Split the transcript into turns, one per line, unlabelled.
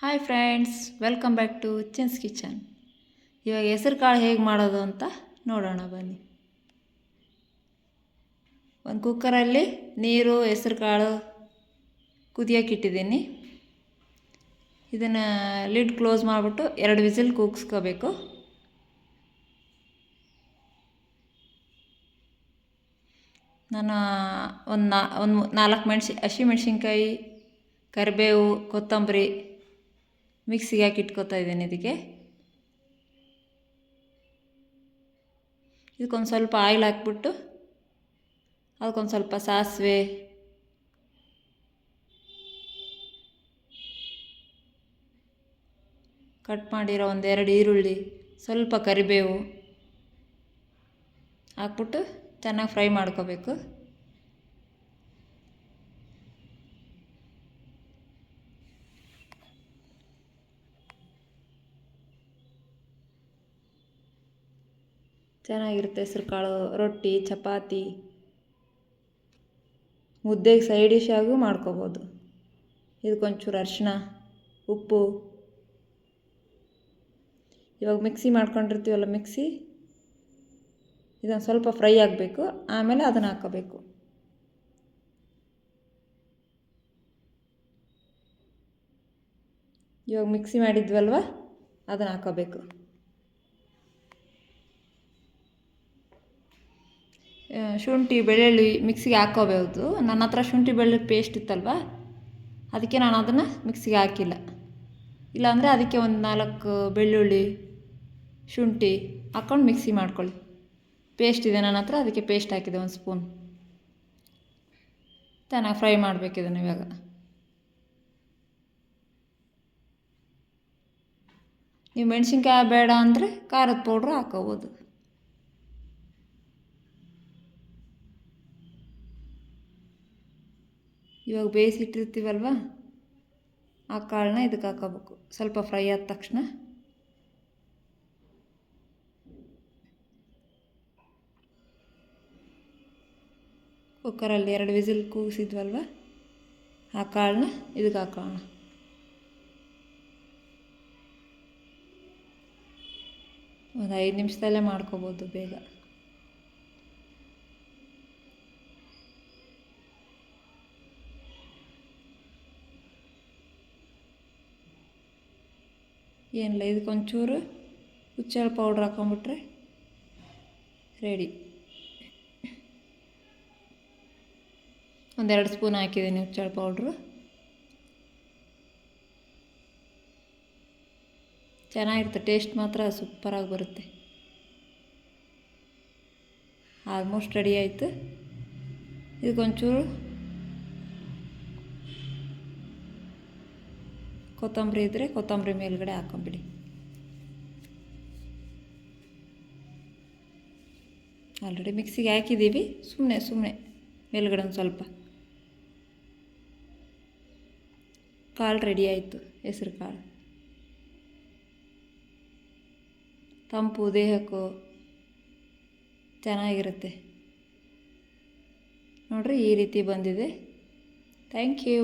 Hi friends welcome back to Chin's kitchen ಇವಾಗ ಹೆಸರು ಕಾಳು ಹೇಗೆ ಮಾಡೋದು ಅಂತ ನೋಡೋಣ ಬನ್ನಿ. ಒಂದು ಕುಕ್ಕರಲ್ಲಿ ನೀರು ಹೆಸರು ಕಾಳು ಕುದಿಯೋಕೆ ಇಟ್ಟಿದ್ದೀನಿ. ಇದನ್ನು ಲಿಡ್ ಕ್ಲೋಸ್ ಮಾಡಿಬಿಟ್ಟು ಎರಡು ವಿಸಿಲ್ ಕೂಗಿಸ್ಕೋಬೇಕು. ನಾನು ಒಂದು ನಾ ಒಂದು ನಾಲ್ಕು ಮೆಣಸಿ ಹಸಿ ಮೆಣಸಿನ್ಕಾಯಿ ಕರಿಬೇವು, ಕೊತ್ತಂಬರಿ ಮಿಕ್ಸಿಗೆ ಹಾಕಿ ಇಟ್ಕೋತಾ ಇದ್ದೀನಿ ಇದಕ್ಕೆ. ಇದಕ್ಕೊಂದು ಸ್ವಲ್ಪ ಆಯಿಲ್ ಹಾಕ್ಬಿಟ್ಟು ಅದಕ್ಕೊಂದು ಸ್ವಲ್ಪ ಸಾಸಿವೆ, ಕಟ್ ಮಾಡಿರೋ ಒಂದೆರಡು ಈರುಳ್ಳಿ, ಸ್ವಲ್ಪ ಕರಿಬೇವು ಹಾಕ್ಬಿಟ್ಟು ಚೆನ್ನಾಗಿ ಫ್ರೈ ಮಾಡ್ಕೋಬೇಕು. ಚೆನ್ನಾಗಿರುತ್ತೆ ಹೆಸ್ರು ಕಾಳು ರೊಟ್ಟಿ, ಚಪಾತಿ. ಮುದ್ದೆಗೆ ಸೈಡ್ ಡಿಶ್ ಆಗೂ ಮಾಡ್ಕೋಬೋದು. ಇದಕ್ಕೊಂಚೂರು ಅರಿಶಿನ ಉಪ್ಪು. ಇವಾಗ ಮಿಕ್ಸಿ ಮಾಡ್ಕೊಂಡಿರ್ತೀವಲ್ಲ ಮಿಕ್ಸಿ ಇದನ್ನು ಸ್ವಲ್ಪ ಫ್ರೈ ಆಗಬೇಕು, ಆಮೇಲೆ ಅದನ್ನು ಹಾಕೋಬೇಕು ಇವಾಗ ಮಿಕ್ಸಿ ಮಾಡಿದ್ವಲ್ವ? ಅದನ್ನು ಹಾಕೋಬೇಕು ಶುಂಠಿ ಬೆಳ್ಳುಳ್ಳಿ ಮಿಕ್ಸಿಗೆ ಹಾಕೋಬಹುದು ನನ್ನ ಹತ್ರ ಶುಂಠಿ ಬೆಳ್ಳುಳ್ಳಿ ಪೇಸ್ಟ್ ಇತ್ತಲ್ವ? ಅದಕ್ಕೆ ನಾನು ಅದನ್ನು ಮಿಕ್ಸಿಗೆ ಹಾಕಿಲ್ಲ. ಇಲ್ಲಾಂದರೆ ಅದಕ್ಕೆ ಒಂದು ನಾಲ್ಕು ಬೆಳ್ಳುಳ್ಳಿ, ಶುಂಠಿ ಹಾಕ್ಕೊಂಡು ಮಿಕ್ಸಿ ಮಾಡ್ಕೊಳ್ಳಿ. ಪೇಸ್ಟ್ ಇದೆ ನನ್ನ ಹತ್ರ, ಅದಕ್ಕೆ ಪೇಸ್ಟ್ ಹಾಕಿದೆ ಒಂದು ಸ್ಪೂನ್ ಚೆನ್ನಾಗಿ ಫ್ರೈ ಮಾಡಬೇಕು ಇವಾಗ. ನೀವು ಮೆಣಸಿನ್ಕಾಯಿ ಬೇಡ ಅಂದರೆ ಖಾರದ ಪೌಡ್ರ್ ಹಾಕೋಬೋದು. ಇವಾಗ ಬೇಯಿಸಿಟ್ಟಿರ್ತೀವಲ್ವ ಆ ಕಾಳನ್ನ ಇದಕ್ಕೆ ಹಾಕೋಬೇಕು ಸ್ವಲ್ಪ ಫ್ರೈ ಆದ ತಕ್ಷಣ. ಕುಕ್ಕರಲ್ಲಿ ಎರಡು ವಿಸಿಲ್ ಕೂಗಿಸಿದ್ವಲ್ವ? ಆ ಕಾಳನ್ನ ಇದಕ್ಕೆ ಹಾಕೋಣ. ಒಂದು ಐದು ನಿಮಿಷದಲ್ಲೇ ಮಾಡ್ಕೋಬೋದು ಬೇಗ. ಏನಿಲ್ಲ ಇದಕ್ಕೊಂಚೂರು ಹುಚ್ಚೆಳ್ಳು ಪೌಡ್ರ್ ಹಾಕೊಂಬಿಟ್ರೆ ರೆಡಿ ಒಂದೆರಡು ಸ್ಪೂನ್ ಹಾಕಿದ್ದೀನಿ ಹುಚ್ಚೆಳ್ಳು ಪೌಡ್ರು ಚೆನ್ನಾಗಿರುತ್ತೆ ಟೇಸ್ಟ್ ಮಾತ್ರ ಸೂಪರಾಗಿ ಬರುತ್ತೆ. ಆಲ್ಮೋಸ್ಟ್ ರೆಡಿ ಆಯಿತು. ಇದಕ್ಕೊಂಚೂರು ಕೊತ್ತಂಬರಿ ಇದ್ದರೆ ಕೊತ್ತಂಬರಿ ಮೇಲ್ಗಡೆ ಹಾಕೊಂಬಿಡಿ. ಆಲ್ರೆಡಿ ಮಿಕ್ಸಿಗೆ ಹಾಕಿದ್ದೀವಿ. ಸುಮ್ಮನೆ ಸುಮ್ಮನೆ ಮೇಲ್ಗಡೆ ಒಂದು ಸ್ವಲ್ಪ. ಕಾಳು ರೆಡಿ ಆಯಿತು, ಹೆಸ್ರು ಕಾಳು. ತಂಪು, ದೇಹಕ್ಕೂ ಚೆನ್ನಾಗಿರುತ್ತೆ. ನೋಡಿರಿ ಈ ರೀತಿ ಬಂದಿದೆ. Thank you